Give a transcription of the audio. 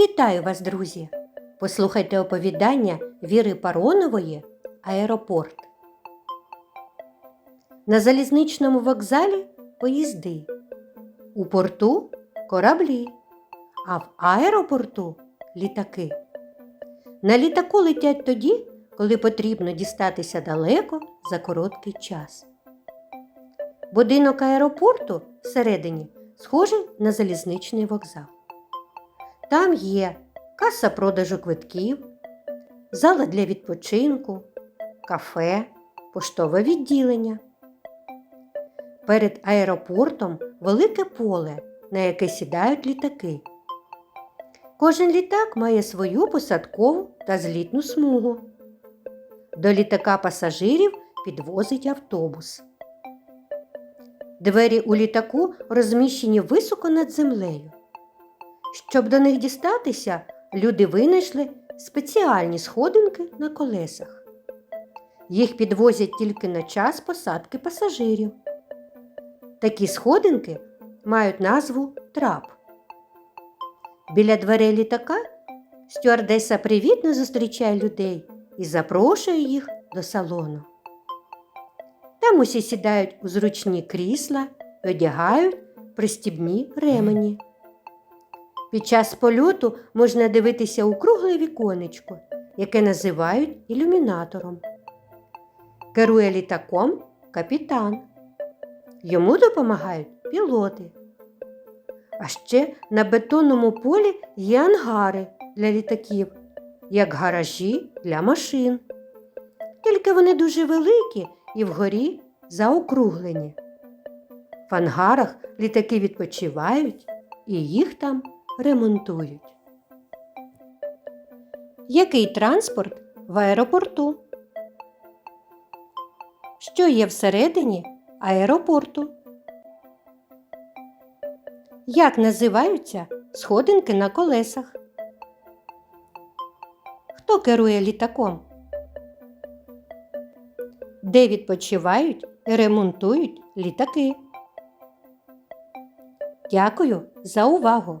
Вітаю вас, друзі! Послухайте оповідання Віри Паронової Аеропорт. На залізничному вокзалі поїзди, у порту кораблі, а в аеропорту літаки. На літаку летять тоді, коли потрібно дістатися далеко за короткий час. Будинок аеропорту всередині схожий на залізничний вокзал. Там є каса продажу квитків, зала для відпочинку, кафе, поштове відділення. Перед аеропортом велике поле, на яке сідають літаки. Кожен літак має свою посадкову та злітну смугу. До літака пасажирів підвозить автобус. Двері у літаку розміщені високо над землею. Щоб до них дістатися, люди винайшли спеціальні сходинки на колесах. Їх підвозять тільки на час посадки пасажирів. Такі сходинки мають назву трап. Біля дверей літака стюардеса привітно зустрічає людей і запрошує їх до салону. Там усі сідають у зручні крісла і одягають пристібні ремені. Під час польоту можна дивитися у кругле віконечко, яке називають ілюмінатором. Керує літаком капітан. Йому допомагають пілоти. А ще на бетонному полі є ангари для літаків, як гаражі для машин. Тільки вони дуже великі і вгорі заокруглені. В ангарах літаки відпочивають і їх там ремонтують. Який транспорт в аеропорту? Що є всередині аеропорту? Як називаються сходинки на колесах? Хто керує літаком? Де відпочивають і ремонтують літаки? Дякую за увагу!